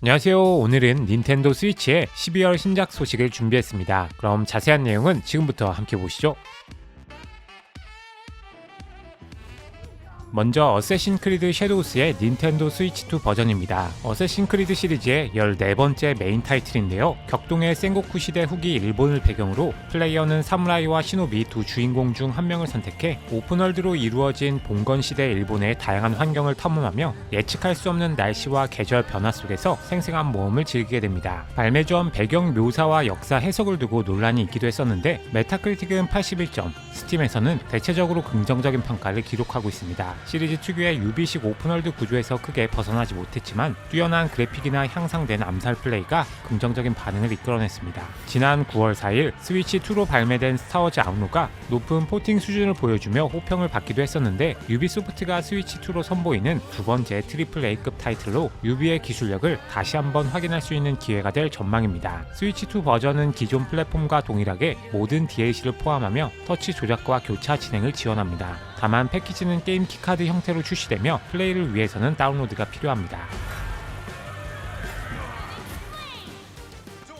안녕하세요. 오늘은 닌텐도 스위치의 12월 신작 소식을 준비했습니다. 그럼 자세한 내용은 지금부터 함께 보시죠. 먼저 어쌔신 크리드 섀도우스의 닌텐도 스위치 2 버전입니다. 어쌔신 크리드 시리즈의 14번째 메인 타이틀인데요. 격동의 센고쿠 시대 후기 일본을 배경으로 플레이어는 사무라이와 시노비 두 주인공 중 한 명을 선택해 오픈월드로 이루어진 봉건 시대 일본의 다양한 환경을 탐험하며 예측할 수 없는 날씨와 계절 변화 속에서 생생한 모험을 즐기게 됩니다. 발매 전 배경 묘사와 역사 해석을 두고 논란이 있기도 했었는데 메타크리틱은 81점, 스팀에서는 대체적으로 긍정적인 평가를 기록하고 있습니다. 시리즈 특유의 유비식 오픈월드 구조에서 크게 벗어나지 못했지만 뛰어난 그래픽이나 향상된 암살 플레이가 긍정적인 반응을 이끌어냈습니다. 지난 9월 4일 스위치2로 발매된 스타워즈 아웃로가 높은 포팅 수준을 보여주며 호평을 받기도 했었는데 유비소프트가 스위치2로 선보이는 두 번째 트리플 A급 타이틀로 유비의 기술력을 다시 한번 확인할 수 있는 기회가 될 전망입니다. 스위치2 버전은 기존 플랫폼과 동일하게 모든 DLC를 포함하며 터치 조작과 교차 진행을 지원합니다. 다만 패키지는 게임 키카 드 형태로 출시되며 플레이를 위해서는 다운로드가 필요합니다.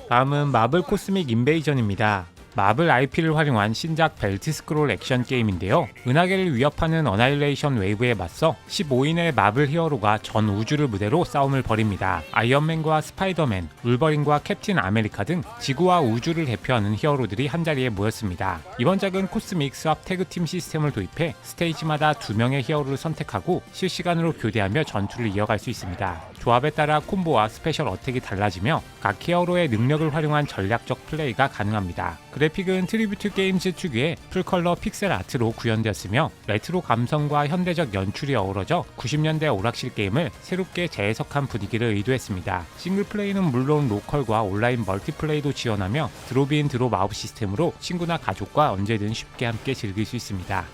다음은 마블 코스믹 인베이전입니다. 마블 IP를 활용한 신작 벨트 스크롤 액션 게임인데요. 은하계를 위협하는 어나일레이션 웨이브에 맞서 15인의 마블 히어로가 전 우주를 무대로 싸움을 벌입니다. 아이언맨과 스파이더맨, 울버린과 캡틴 아메리카 등 지구와 우주를 대표하는 히어로들이 한자리에 모였습니다. 이번 작은 코스믹 스왑 태그팀 시스템을 도입해 스테이지마다 두 명의 히어로를 선택하고 실시간으로 교대하며 전투를 이어갈 수 있습니다. 조합에 따라 콤보와 스페셜 어택이 달라지며 각 히어로의 능력을 활용한 전략적 플레이가 가능합니다. 그래픽은 트리뷰트 게임즈 특유의 풀컬러 픽셀 아트로 구현되었으며 레트로 감성과 현대적 연출이 어우러져 90년대 오락실 게임을 새롭게 재해석한 분위기를 의도했습니다. 싱글 플레이는 물론 로컬과 온라인 멀티플레이도 지원하며 드롭인 드롭 아웃 시스템으로 친구나 가족과 언제든 쉽게 함께 즐길 수 있습니다.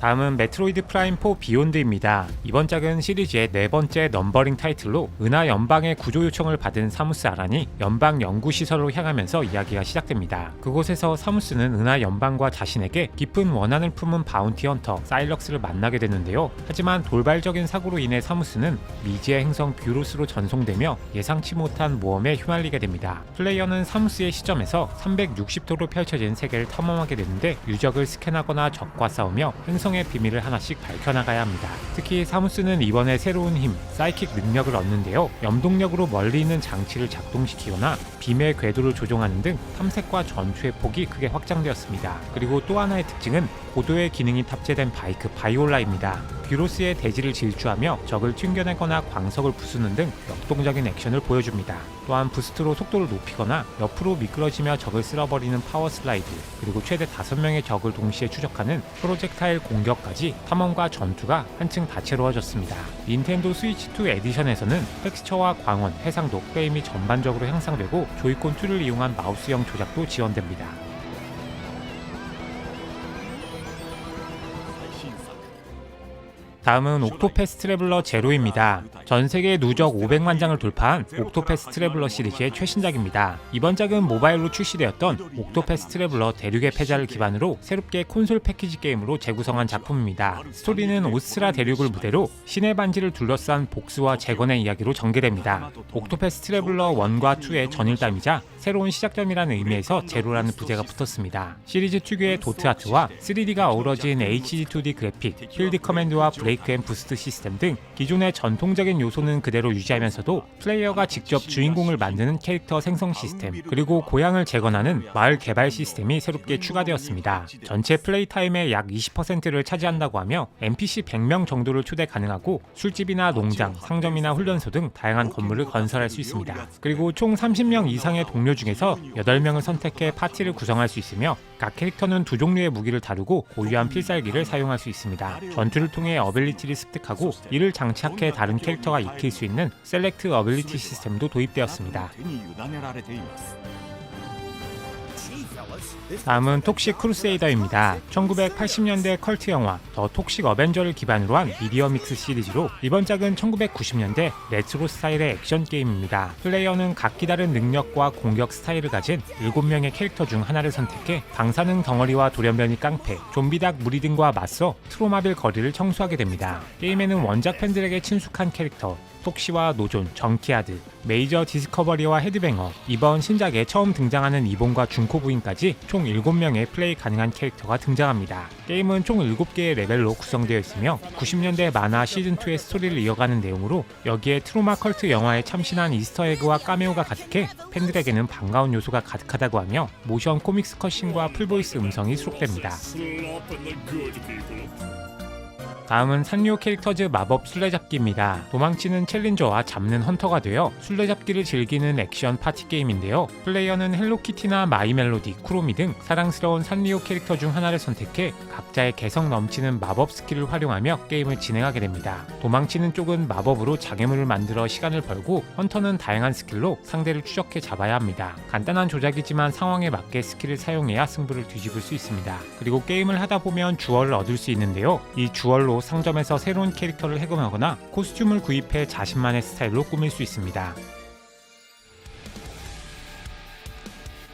다음은 메트로이드 프라임 4 비욘드입니다. 이번 작은 시리즈의 네 번째 넘버링 타이틀로 은하 연방의 구조 요청을 받은 사무스 아란이 연방 연구 시설로 향하면서 이야기가 시작됩니다. 그곳에서 사무스는 은하 연방과 자신에게 깊은 원한을 품은 바운티 헌터 사일럭스를 만나게 되는데요. 하지만 돌발적인 사고로 인해 사무스는 미지의 행성 뷰로스로 전송되며 예상치 못한 모험에 휘말리게 됩니다. 플레이어는 사무스의 시점에서 360도로 펼쳐진 세계를 탐험하게 되는데 유적을 스캔하거나 적과 싸우며 행성 행성의 비밀을 하나씩 밝혀나가야 합니다. 특히 사무스는 이번에 새로운 힘, 사이킥 능력을 얻는데요. 염동력으로 멀리 있는 장치를 작동시키거나 빔의 궤도를 조종하는 등 탐색과 전투의 폭이 크게 확장되었습니다. 그리고 또 하나의 특징은 고도의 기능이 탑재된 바이크 바이올라입니다. 뷰로스의 대지를 질주하며 적을 튕겨내거나 광석을 부수는 등 역동적인 액션을 보여줍니다. 또한 부스트로 속도를 높이거나 옆으로 미끄러지며 적을 쓸어버리는 파워 슬라이드, 그리고 최대 5명의 적을 동시에 추적하는 프로젝타일 공격까지 탐험과 전투가 한층 다채로워졌습니다. 닌텐도 스위치2 에디션에서는 텍스처와 광원, 해상도, 게임이 전반적으로 향상되고 조이콘 2를 이용한 마우스형 조작도 지원됩니다. 다음은 옥토패스 트래블러 제로입니다. 전 세계 누적 500만 장을 돌파한 옥토패스 트래블러 시리즈의 최신작입니다. 이번 작은 모바일로 출시되었던 옥토패스 트래블러 대륙의 패자를 기반으로 새롭게 콘솔 패키지 게임으로 재구성한 작품입니다. 스토리는 오스트라 대륙을 무대로 신의 반지를 둘러싼 복수와 재건의 이야기로 전개됩니다. 옥토패스 트래블러 1과 2의 전일담이자 새로운 시작점이라는 의미에서 제로라는 부제가 붙었습니다. 시리즈 특유의 도트 아트와 3D가 어우러진 HD2D 그래픽, 필드 커맨드와 브레이크 앤 부스트 시스템 등 기존의 전통적인 요소는 그대로 유지하면서도 플레이어가 직접 주인공을 만드는 캐릭터 생성 시스템, 그리고 고향을 재건하는 마을 개발 시스템이 새롭게 추가되었습니다. 전체 플레이 타임의 약 20%를 차지한다고 하며 NPC 100명 정도를 초대 가능하고 술집이나 농장, 상점이나 훈련소 등 다양한 건물을 건설할 수 있습니다. 그리고 총 30명 이상의 동료 중에서 8명을 선택해 파티를 구성할 수 있으며 각 캐릭터는 두 종류의 무기를 다루고 고유한 필살기를 사용할 수 있습니다. 전투를 통해 어빌 리티를 습득하고 이를 장착해 다른 캐릭터가 익힐 수 있는 셀렉트 어빌리티 시스템도 도입되었습니다. 다음은 톡식 크루세이더입니다. 1980년대 컬트 영화 더 톡식 어벤져를 기반으로 한 미디어 믹스 시리즈로 이번 작은 1990년대 레트로 스타일의 액션 게임입니다. 플레이어는 각기 다른 능력과 공격 스타일을 가진 7명의 캐릭터 중 하나를 선택해 방사능 덩어리와 돌연변이 깡패, 좀비닭 무리 등과 맞서 트로마빌 거리를 청소하게 됩니다. 게임에는 원작 팬들에게 친숙한 캐릭터, 톡시와 노존, 정키아드, 메이저 디스커버리와 헤드뱅어, 이번 신작에 처음 등장하는 이본과 준코 부인까지 총 7명의 플레이 가능한 캐릭터가 등장합니다. 게임은 총 7개의 레벨로 구성되어 있으며 90년대 만화 시즌2의 스토리를 이어가는 내용으로 여기에 트로마 컬트 영화에 참신한 이스터에그와 까메오가 가득해 팬들에게는 반가운 요소가 가득하다고 하며 모션 코믹스 컷신과 풀보이스 음성이 수록됩니다. 다음은 산리오 캐릭터즈 마법 술래잡기입니다. 도망치는 챌린저와 잡는 헌터가 되어 술래잡기를 즐기는 액션 파티 게임인데요. 플레이어는 헬로키티나 마이멜로디, 쿠로미 등 사랑스러운 산리오 캐릭터 중 하나를 선택해 각자의 개성 넘치는 마법 스킬을 활용하며 게임을 진행하게 됩니다. 도망치는 쪽은 마법으로 장애물을 만들어 시간을 벌고 헌터는 다양한 스킬로 상대를 추적해 잡아야 합니다. 간단한 조작이지만 상황에 맞게 스킬을 사용해야 승부를 뒤집을 수 있습니다. 그리고 게임을 하다 보면 주얼을 얻을 수 있는데요. 이 주얼로 상점에서 새로운 캐릭터를 해금하거나 코스튬을 구입해 자신만의 스타일로 꾸밀 수 있습니다.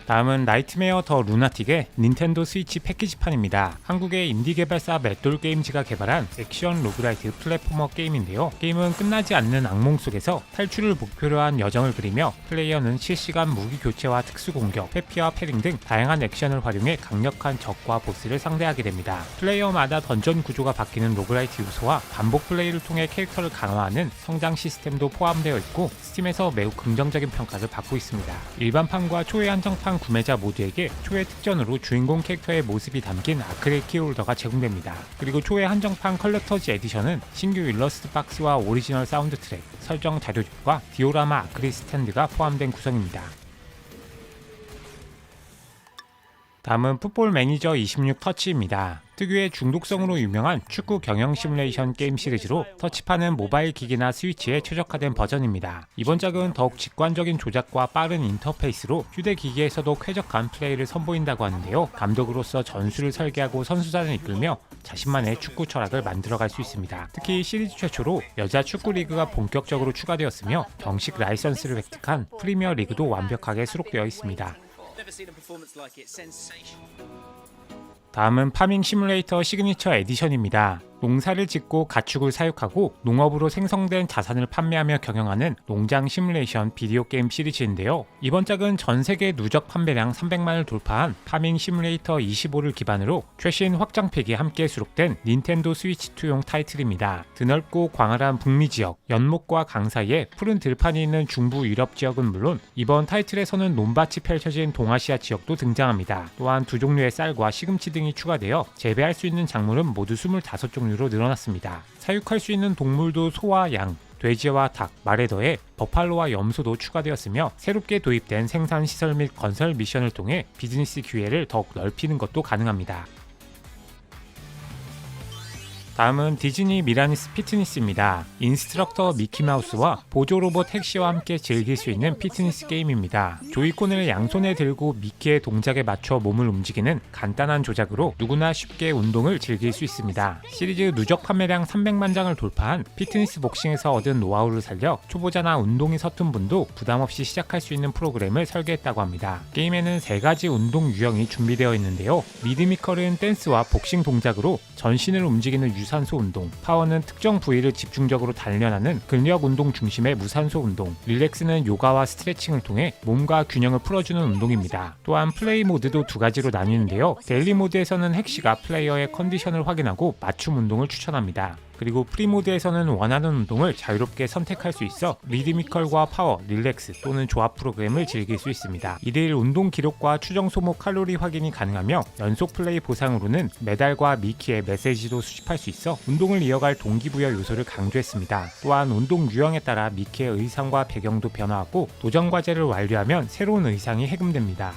다음은 나이트메어 더 루나틱의 닌텐도 스위치 패키지판입니다. 한국의 인디 개발사 맷돌 게임즈가 개발한 액션 로그라이트 플랫포머 게임인데요. 게임은 끝나지 않는 악몽 속에서 탈출을 목표로 한 여정을 그리며 플레이어는 실시간 무기 교체와 특수 공격, 회피와 패링 등 다양한 액션을 활용해 강력한 적과 보스를 상대하게 됩니다. 플레이어마다 던전 구조가 바뀌는 로그라이트 요소와 반복 플레이를 통해 캐릭터를 강화하는 성장 시스템도 포함되어 있고 스팀에서 매우 긍정적인 평가를 받고 있습니다. 일반판과 초회 한정판 구매자 모두에게 초회 특전으로 주인공 캐릭터의 모습이 담긴 아크릴 키홀더가 제공됩니다. 그리고 초회 한정판 컬렉터즈 에디션은 신규 일러스트 박스와 오리지널 사운드 트랙, 설정 자료집과 디오라마 아크릴 스탠드가 포함된 구성입니다. 다음은 풋볼 매니저 26 터치입니다. 특유의 중독성으로 유명한 축구 경영 시뮬레이션 게임 시리즈로 터치판은 모바일 기기나 스위치에 최적화된 버전입니다. 이번 작은 더욱 직관적인 조작과 빠른 인터페이스로 휴대기기에서도 쾌적한 플레이를 선보인다고 하는데요. 감독으로서 전술을 설계하고 선수단을 이끌며 자신만의 축구 철학을 만들어갈 수 있습니다. 특히 시리즈 최초로 여자 축구 리그가 본격적으로 추가되었으며 정식 라이선스를 획득한 프리미어 리그도 완벽하게 수록되어 있습니다. Never seen a performance like it. Sensational. 다음은 파밍 시뮬레이터 시그니처 에디션입니다. 농사를 짓고 가축을 사육하고 농업으로 생성된 자산을 판매하며 경영하는 농장 시뮬레이션 비디오 게임 시리즈인데요. 이번 작은 전 세계 누적 판매량 300만을 돌파한 파밍 시뮬레이터 25를 기반으로 최신 확장팩이 함께 수록된 닌텐도 스위치 2용 타이틀입니다. 드넓고 광활한 북미 지역, 연못과 강 사이에 푸른 들판이 있는 중부 유럽 지역은 물론 이번 타이틀에서는 논밭이 펼쳐진 동아시아 지역도 등장합니다. 또한 두 종류의 쌀과 시금치 등이 추가되어 재배할 수 있는 작물은 모두 25종류 로 늘어났습니다. 사육할 수 있는 동물도 소와 양, 돼지와 닭, 말에 더해 버팔로와 염소도 추가되었으며 새롭게 도입된 생산 시설 및 건설 미션을 통해 비즈니스 기회를 더욱 넓히는 것도 가능합니다. 다음은 디즈니 미라니스 피트니스입니다. 인스트럭터 미키마우스와 보조 로봇 택시와 함께 즐길 수 있는 피트니스 게임입니다. 조이콘을 양손에 들고 미키의 동작에 맞춰 몸을 움직이는 간단한 조작으로 누구나 쉽게 운동을 즐길 수 있습니다. 시리즈 누적 판매량 300만 장을 돌파한 피트니스 복싱에서 얻은 노하우를 살려 초보자나 운동이 서툰 분도 부담 없이 시작할 수 있는 프로그램을 설계했다고 합니다. 게임에는 세 가지 운동 유형이 준비되어 있는데요. 리드미컬은 댄스와 복싱 동작으로 전신을 움직이는 유산소 운동, 파워는 특정 부위를 집중적으로 단련하는 근력 운동 중심의 무산소 운동, 릴렉스는 요가와 스트레칭을 통해 몸과 균형을 풀어주는 운동입니다. 또한 플레이 모드도 두 가지로 나뉘는데요. 데일리 모드에서는 핵시가 플레이어의 컨디션을 확인하고 맞춤 운동을 추천합니다. 그리고 프리모드에서는 원하는 운동을 자유롭게 선택할 수 있어 리드미컬과 파워, 릴렉스 또는 조합 프로그램을 즐길 수 있습니다. 1일 운동 기록과 추정 소모 칼로리 확인이 가능하며 연속 플레이 보상으로는 메달과 미키의 메시지도 수집할 수 있어 운동을 이어갈 동기부여 요소를 강조했습니다. 또한 운동 유형에 따라 미키의 의상과 배경도 변화하고 도전 과제를 완료하면 새로운 의상이 해금됩니다.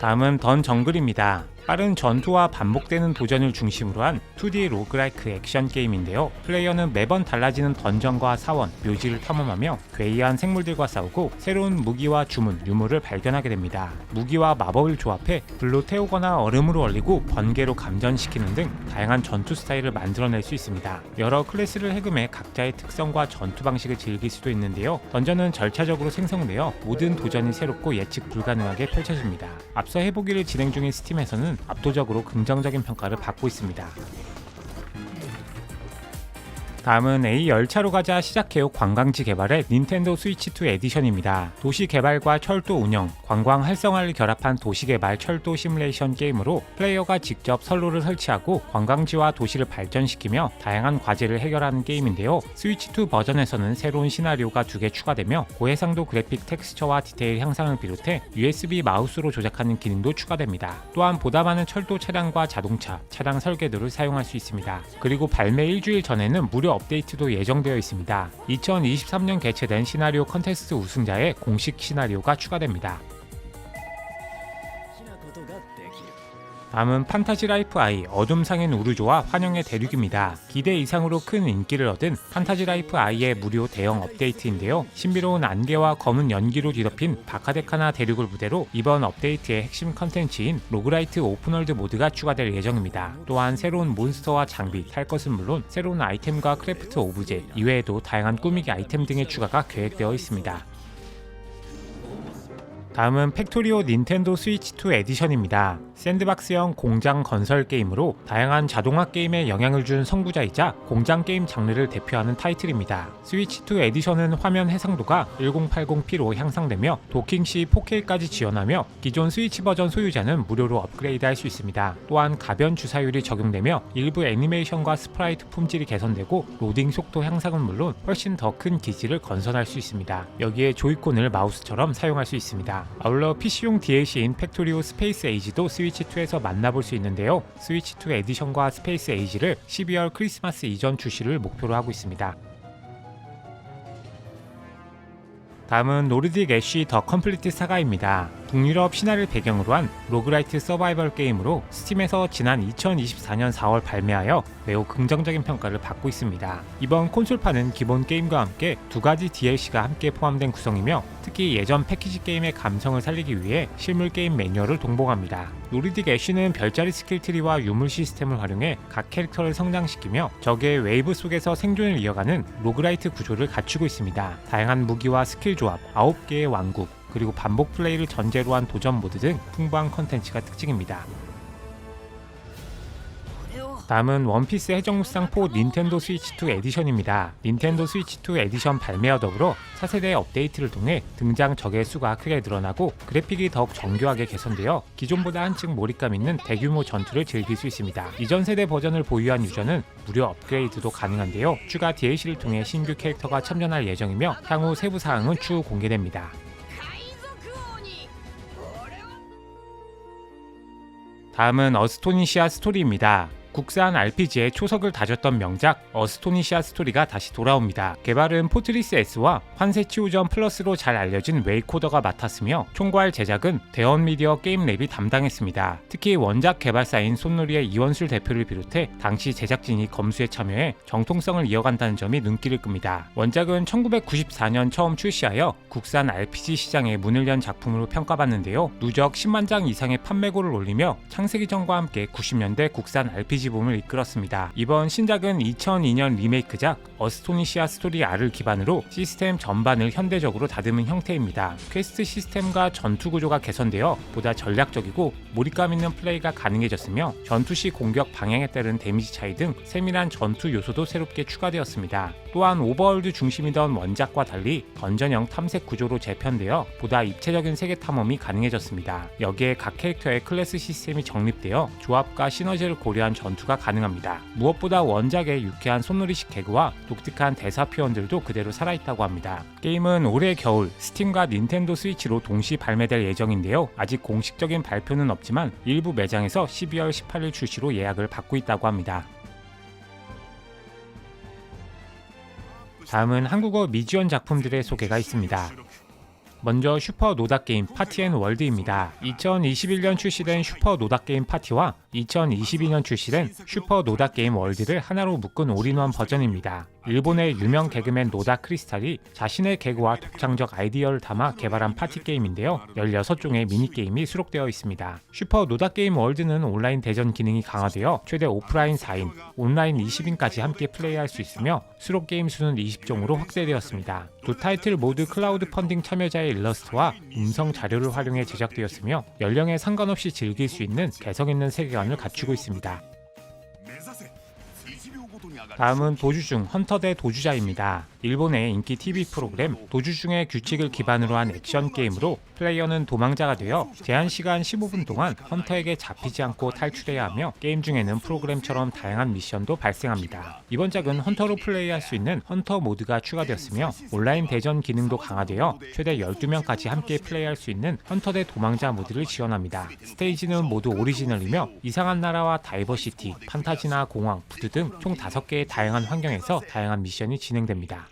다음은 던 정글입니다. 빠른 전투와 반복되는 도전을 중심으로 한 2D 로그라이크 액션 게임인데요. 플레이어는 매번 달라지는 던전과 사원, 묘지를 탐험하며 괴이한 생물들과 싸우고 새로운 무기와 주문, 유물을 발견하게 됩니다. 무기와 마법을 조합해 불로 태우거나 얼음으로 얼리고 번개로 감전시키는 등 다양한 전투 스타일을 만들어낼 수 있습니다. 여러 클래스를 해금해 각자의 특성과 전투 방식을 즐길 수도 있는데요. 던전은 절차적으로 생성되어 모든 도전이 새롭고 예측 불가능하게 펼쳐집니다. 앞서 해보기를 진행 중인 스팀에서는 압도적으로 긍정적인 평가를 받고 있습니다. 다음은 A 열차로 가자 시작해요 관광지 개발의 닌텐도 스위치2 에디션입니다. 도시 개발과 철도 운영, 관광 활성화를 결합한 도시 개발 철도 시뮬레이션 게임으로 플레이어가 직접 선로를 설치하고 관광지와 도시를 발전시키며 다양한 과제를 해결하는 게임인데요. 스위치2 버전에서는 새로운 시나리오가 두 개 추가되며 고해상도 그래픽 텍스처와 디테일 향상을 비롯해 USB 마우스로 조작하는 기능도 추가됩니다. 또한 보다 많은 철도 차량과 자동차, 차량 설계도를 사용할 수 있습니다. 그리고 발매 일주일 전에는 무료 업데이트도 예정되어 있습니다. 2023년 개최된 시나리오 컨테스트 우승자의 공식 시나리오가 추가됩니다. 다음은 판타지 라이프 아이 어둠 상인 우르조와 환영의 대륙입니다. 기대 이상으로 큰 인기를 얻은 판타지 라이프 아이의 무료 대형 업데이트인데요. 신비로운 안개와 검은 연기로 뒤덮인 바카데카나 대륙을 무대로 이번 업데이트의 핵심 컨텐츠인 로그라이트 오픈월드 모드가 추가될 예정입니다. 또한 새로운 몬스터와 장비, 탈 것은 물론 새로운 아이템과 크래프트 오브제 이외에도 다양한 꾸미기 아이템 등의 추가가 계획되어 있습니다. 다음은 팩토리오 닌텐도 스위치2 에디션입니다. 샌드박스형 공장 건설 게임으로 다양한 자동화 게임에 영향을 준 선구자이자 공장 게임 장르를 대표하는 타이틀입니다. 스위치2 에디션은 화면 해상도가 1080p로 향상되며 도킹 시 4K까지 지원하며 기존 스위치 버전 소유자는 무료로 업그레이드할 수 있습니다. 또한 가변 주사율이 적용되며 일부 애니메이션과 스프라이트 품질이 개선되고 로딩 속도 향상은 물론 훨씬 더 큰 기지를 건설할 수 있습니다. 여기에 조이콘을 마우스처럼 사용할 수 있습니다. 아울러 PC용 DLC인 팩토리오 스페이스 에이지도 스위치 2에서 만나볼 수 있는데요. 스위치2 에디션과 스페이스 에이지를 12월 크리스마스 이전 출시를 목표로 하고 있습니다. 다음은 노르딕 애쉬 더 컴플리트 사가입니다. 북유럽 신화를 배경으로 한 로그라이트 서바이벌 게임으로 스팀에서 지난 2024년 4월 발매하여 매우 긍정적인 평가를 받고 있습니다. 이번 콘솔판은 기본 게임과 함께 두 가지 DLC가 함께 포함된 구성이며 특히 예전 패키지 게임의 감성을 살리기 위해 실물 게임 매뉴얼을 동봉합니다. 노르딕 애쉬는 별자리 스킬 트리와 유물 시스템을 활용해 각 캐릭터를 성장시키며 적의 웨이브 속에서 생존을 이어가는 로그라이트 구조를 갖추고 있습니다. 다양한 무기와 스킬 조합, 9개의 왕국, 그리고 반복 플레이를 전제로 한 도전 모드 등 풍부한 컨텐츠가 특징입니다. 다음은 원피스 해적무쌍 4 닌텐도 스위치2 에디션입니다. 닌텐도 스위치2 에디션 발매와 더불어 차세대 업데이트를 통해 등장 적의 수가 크게 늘어나고 그래픽이 더욱 정교하게 개선되어 기존보다 한층 몰입감 있는 대규모 전투를 즐길 수 있습니다. 이전 세대 버전을 보유한 유저는 무료 업그레이드도 가능한데요. 추가 DLC를 통해 신규 캐릭터가 참전할 예정이며 향후 세부 사항은 추후 공개됩니다. 다음은 어스토니시아 스토리입니다. 국산 RPG의 초석을 다졌던 명작 어스토니시아 스토리가 다시 돌아옵니다. 개발은 포트리스 S와 환세치우전 플러스로 잘 알려진 웨이코더가 맡았으며 총괄 제작은 대원 미디어 게임랩이 담당했습니다. 특히 원작 개발사인 손놀이의 이원술 대표를 비롯해 당시 제작진이 검수에 참여해 정통성을 이어간다는 점이 눈길을 끕니다. 원작은 1994년 처음 출시하여 국산 RPG 시장에 문을 연 작품으로 평가받는데요. 누적 10만 장 이상의 판매고를 올리며 창세기전과 함께 90년대 국산 RPG 붐을 이끌었습니다. 이번 신작은 2002년 리메이크작 어스토니시아 스토리 R을 기반으로 시스템 전반을 현대적으로 다듬은 형태입니다. 퀘스트 시스템과 전투 구조가 개선되어 보다 전략적이고 몰입감 있는 플레이가 가능해졌으며 전투 시 공격 방향에 따른 데미지 차이 등 세밀한 전투 요소도 새롭게 추가되었습니다. 또한 오버월드 중심이던 원작과 달리 던전형 탐색 구조로 재편되어 보다 입체적인 세계 탐험이 가능해졌습니다. 여기에 각 캐릭터의 클래스 시스템이 정립되어 조합과 시너지를 고려한 전투가 가능합니다. 무엇보다 원작의 유쾌한 손놀이식 개그와 독특한 대사 표현들도 그대로 살아있다고 합니다. 게임은 올해 겨울 스팀과 닌텐도 스위치로 동시 발매될 예정인데요. 아직 공식적인 발표는 없지만 일부 매장에서 12월 18일 출시로 예약을 받고 있다고 합니다. 다음은 한국어 미지원 작품들의 소개가 있습니다. 먼저 슈퍼 노다 게임 파티 앤 월드입니다. 2021년 출시된 슈퍼 노다 게임 파티와 2022년 출시된 슈퍼 노다 게임 월드를 하나로 묶은 올인원 버전입니다. 일본의 유명 개그맨 노다 크리스탈이 자신의 개그와 독창적 아이디어를 담아 개발한 파티 게임인데요. 16종의 미니게임이 수록되어 있습니다. 슈퍼 노다 게임 월드는 온라인 대전 기능이 강화되어 최대 오프라인 4인, 온라인 20인까지 함께 플레이할 수 있으며 수록 게임 수는 20종으로 확대되었습니다. 두 타이틀 모두 클라우드 펀딩 참여자의 일러스트와 음성 자료를 활용해 제작되었으며 연령에 상관없이 즐길 수 있는 개성 있는 세계관 존재감을 갖추고 있습니다. 다음은 도주 중 헌터 대 도주자입니다. 일본의 인기 TV 프로그램 도주중의 규칙을 기반으로 한 액션 게임으로 플레이어는 도망자가 되어 제한 시간 15분 동안 헌터에게 잡히지 않고 탈출해야 하며 게임 중에는 프로그램처럼 다양한 미션도 발생합니다. 이번 작은 헌터로 플레이할 수 있는 헌터 모드가 추가되었으며 온라인 대전 기능도 강화되어 최대 12명까지 함께 플레이할 수 있는 헌터 대 도망자 모드를 지원합니다. 스테이지는 모두 오리지널이며 이상한 나라와 다이버시티, 판타지나 공황, 푸드 등 총 5개의 다양한 환경에서 다양한 미션이 진행됩니다.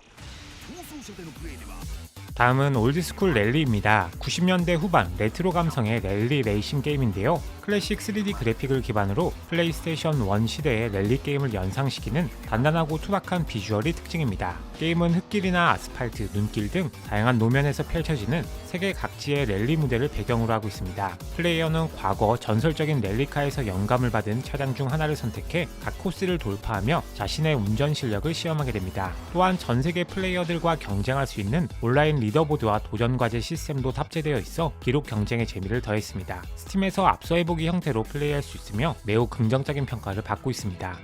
다음은 올드스쿨 랠리입니다. 90년대 후반 레트로 감성의 랠리 레이싱 게임인데요. 클래식 3D 그래픽을 기반으로 플레이스테이션 1 시대의 랠리 게임을 연상시키는 단단하고 투박한 비주얼이 특징입니다. 게임은 흙길이나 아스팔트, 눈길 등 다양한 노면에서 펼쳐지는 세계 각지의 랠리 무대를 배경으로 하고 있습니다. 플레이어는 과거 전설적인 랠리카에서 영감을 받은 차량 중 하나를 선택해 각 코스를 돌파하며 자신의 운전 실력을 시험하게 됩니다. 또한 전 세계 플레이어들과 경쟁할 수 있는 온라인 리더보드와 도전 과제 시스템도 탑재되어 있어 기록 경쟁의 재미를 더했습니다. 스팀에서 앞서 해보기 형태로 플레이할 수 있으며 매우 긍정적인 평가를 받고 있습니다.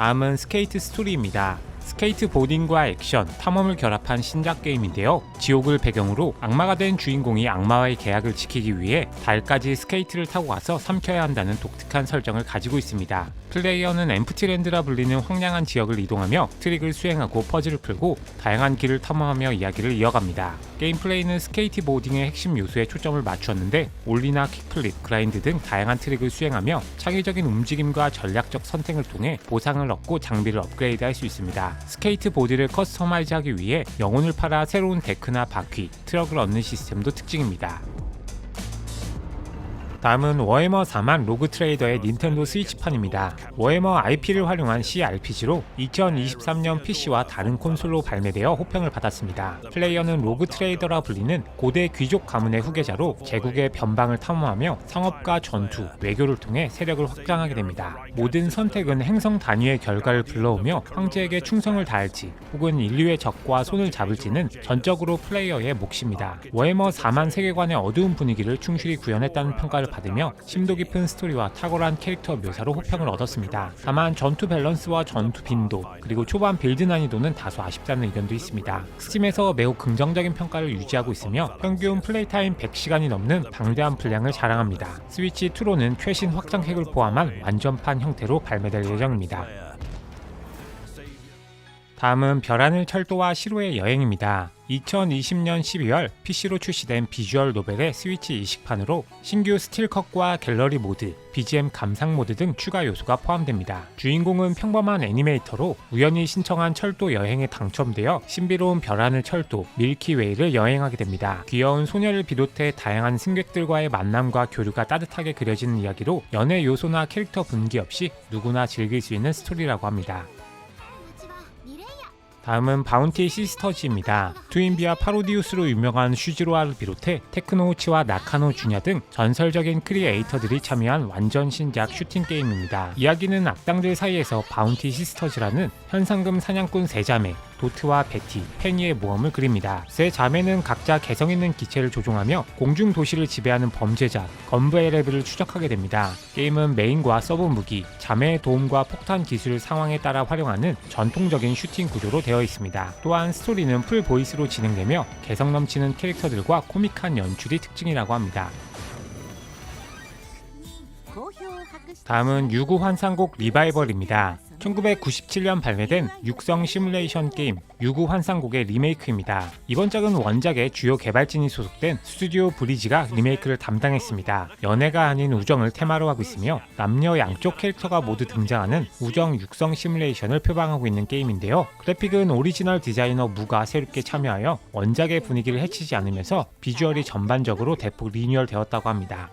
다음은 스케이트 스토리입니다. 스케이트 보딩과 액션, 탐험을 결합한 신작 게임인데요. 지옥을 배경으로 악마가 된 주인공이 악마와의 계약을 지키기 위해 달까지 스케이트를 타고 가서 삼켜야 한다는 독특한 설정을 가지고 있습니다. 플레이어는 엠프티랜드라 불리는 황량한 지역을 이동하며 트릭을 수행하고 퍼즐을 풀고 다양한 길을 탐험하며 이야기를 이어갑니다. 게임 플레이는 스케이트 보딩의 핵심 요소에 초점을 맞추었는데 올리나 킥플립, 그라인드 등 다양한 트릭을 수행하며 창의적인 움직임과 전략적 선택을 통해 보상을 얻고 장비를 업그레이드할 수 있습니다. 스케이트 보드를 커스터마이즈하기 위해 영혼을 팔아 새로운 데크나 바퀴, 트럭을 얻는 시스템도 특징입니다. 다음은 워해머 4만 로그 트레이더의 닌텐도 스위치판입니다. 워해머 IP를 활용한 CRPG로 2023년 PC와 다른 콘솔로 발매되어 호평을 받았습니다. 플레이어는 로그 트레이더라 불리는 고대 귀족 가문의 후계자로 제국의 변방을 탐험하며 상업과 전투, 외교를 통해 세력을 확장하게 됩니다. 모든 선택은 행성 단위의 결과를 불러오며 황제에게 충성을 다할지 혹은 인류의 적과 손을 잡을지는 전적으로 플레이어의 몫입니다. 워해머 4만 세계관의 어두운 분위기를 충실히 구현했다는 평가를 받으며 심도 깊은 스토리와 탁월한 캐릭터 묘사로 호평을 얻었습니다. 다만 전투 밸런스와 전투 빈도 그리고 초반 빌드 난이도는 다소 아쉽다는 의견도 있습니다. 스팀에서 매우 긍정적인 평가를 유지하고 있으며 평균 플레이 타임 100시간이 넘는 방대한 분량을 자랑합니다. 스위치 2로는 최신 확장 핵을 포함한 완전판 형태로 발매될 예정입니다. 다음은 별하늘 철도와 시로의 여행입니다. 2020년 12월 PC로 출시된 비주얼 노벨의 스위치 이식판으로 신규 스틸컷과 갤러리 모드, BGM 감상 모드 등 추가 요소가 포함됩니다. 주인공은 평범한 애니메이터로 우연히 신청한 철도 여행에 당첨되어 신비로운 별하늘 철도, 밀키웨이를 여행하게 됩니다. 귀여운 소녀를 비롯해 다양한 승객들과의 만남과 교류가 따뜻하게 그려지는 이야기로 연애 요소나 캐릭터 분기 없이 누구나 즐길 수 있는 스토리라고 합니다. 다음은 바운티 시스터즈입니다. 트윈비와 파로디우스로 유명한 슈지로아를 비롯해 테크노우치와 나카노 주냐 등 전설적인 크리에이터들이 참여한 완전 신작 슈팅 게임입니다. 이야기는 악당들 사이에서 바운티 시스터즈라는 현상금 사냥꾼 세자매 도트와 베티, 페니의 모험을 그립니다. 세 자매는 각자 개성 있는 기체를 조종하며 공중 도시를 지배하는 범죄자 건브에레브를 추적하게 됩니다. 게임은 메인과 서브 무기, 자매의 도움과 폭탄 기술 상황에 따라 활용하는 전통적인 슈팅 구조로 되어 있습니다. 또한 스토리는 풀 보이스로 진행되며 개성 넘치는 캐릭터들과 코믹한 연출이 특징이라고 합니다. 다음은 유구 환상곡 리바이벌입니다. 1997년 발매된 육성 시뮬레이션 게임 유구 환상곡의 리메이크입니다. 이번 작은 원작의 주요 개발진이 소속된 스튜디오 브리지가 리메이크를 담당했습니다. 연애가 아닌 우정을 테마로 하고 있으며 남녀 양쪽 캐릭터가 모두 등장하는 우정 육성 시뮬레이션을 표방하고 있는 게임인데요. 그래픽은 오리지널 디자이너 무가 새롭게 참여하여 원작의 분위기를 해치지 않으면서 비주얼이 전반적으로 대폭 리뉴얼 되었다고 합니다.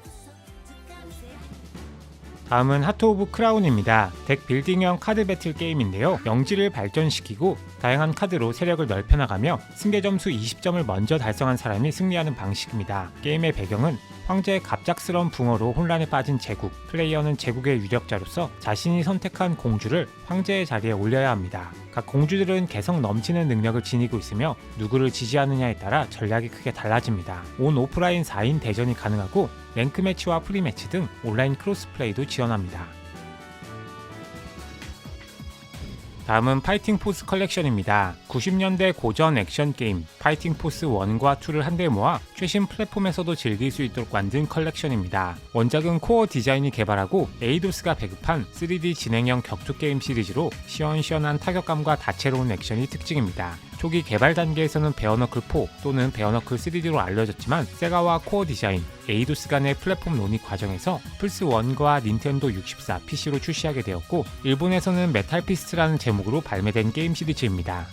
다음은 하트 오브 크라운입니다. 덱 빌딩형 카드 배틀 게임인데요. 영지를 발전시키고 다양한 카드로 세력을 넓혀나가며 승계 점수 20점을 먼저 달성한 사람이 승리하는 방식입니다. 게임의 배경은 황제의 갑작스러운 붕어로 혼란에 빠진 제국. 플레이어는 제국의 유력자로서 자신이 선택한 공주를 황제의 자리에 올려야 합니다. 각 공주들은 개성 넘치는 능력을 지니고 있으며 누구를 지지하느냐에 따라 전략이 크게 달라집니다. 온 오프라인 4인 대전이 가능하고 랭크 매치와 프리 매치 등 온라인 크로스 플레이도 지원합니다. 다음은 파이팅 포스 컬렉션입니다. 90년대 고전 액션 게임 파이팅 포스 1과 2를 한데 모아 최신 플랫폼에서도 즐길 수 있도록 만든 컬렉션입니다. 원작은 코어 디자인이 개발하고 에이도스가 배급한 3D 진행형 격투 게임 시리즈로 시원시원한 타격감과 다채로운 액션이 특징입니다. 초기 개발 단계에서는 베어너클 4 또는 베어너클 3D로 알려졌지만 세가와 코어 디자인, 에이도스 간의 플랫폼 논의 과정에서 플스1과 닌텐도 64, PC로 출시하게 되었고 일본에서는 메탈피스트라는 제목으로 발매된 게임 시리즈입니다.